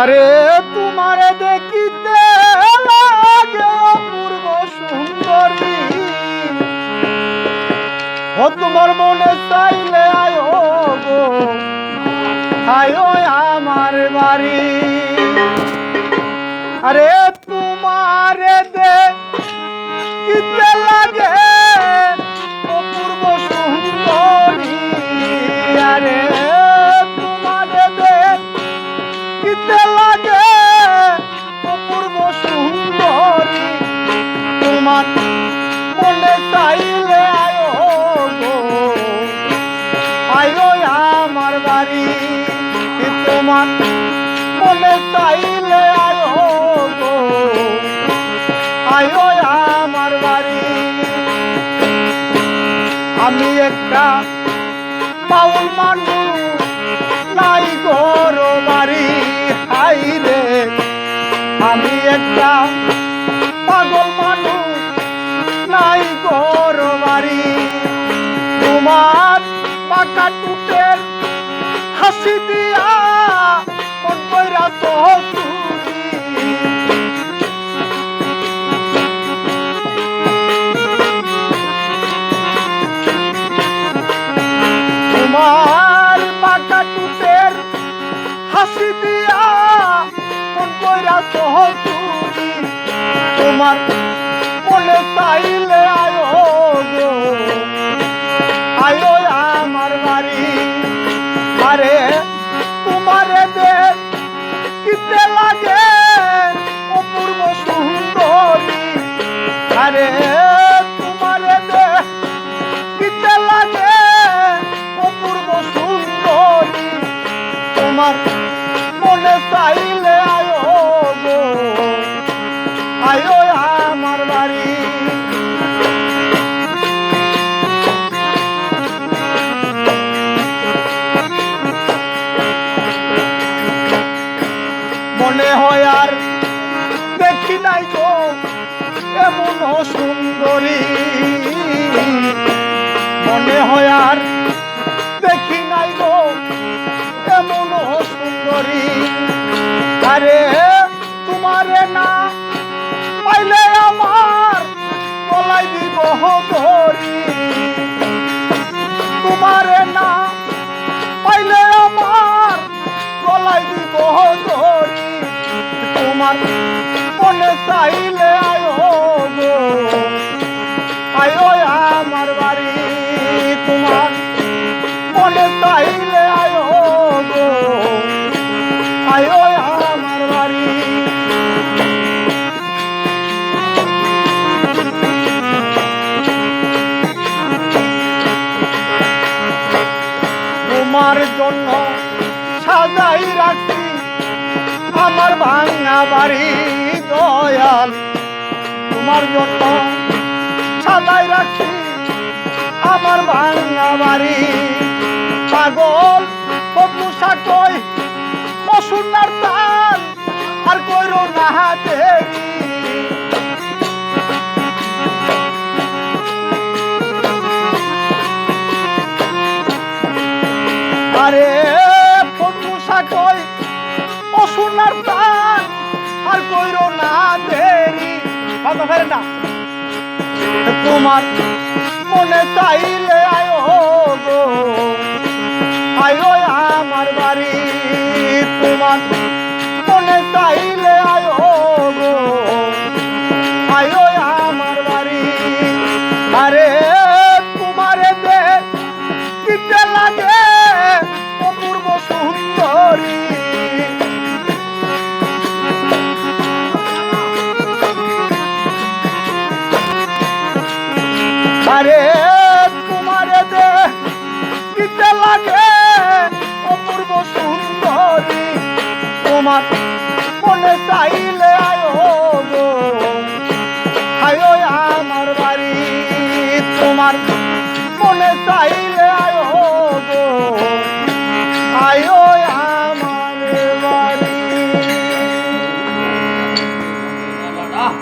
আরে তোমার দেখিতে লাগে অপূর্ব সুন্দরী। ও তোমার মনে চাইলে আয়ো গো, আয়ো আমার বাড়ি। আরে তোমার দেখিতে লাগে আয়ো আমার বাড়ি। তোমার মনে চাইলে আয়ো গো আমার বাড়ি। আমি একটা পাউল মানুষ, নাই গরো বাড়ি। হাই আমি একটা পাগল মানুষ, নাই গরো বাড়ি। তোমার পাকা দিয়া মন কইরা সহসুরি। তোমার পাকা সহসুরি। তোমার মনে চাইলে তোমার মনে চাইলে আয়ো আয়ো আমার বাড়ি। দিব ধরি। তোমারে না পাইলে আমার গলায় দিব বাড়ি দয়াল, তোমার জন্য সাজাই রাখি। আমার ভাঙা বাড়ি, পাগল পপুষা সাকই মসুনার তাল আর কইরো না দেরি কইরো না দেরি। কথা ফেরে না। তোমার মনে চাইলে আয়ো গো। আয়ো আমার বাড়ি। তোমার মনে চাইলে আয়ো গো। আয়ো আমার বাড়ি। আরে, তোমারে দে দিতে লাগে, অপূর্ব সুন্দরী আরে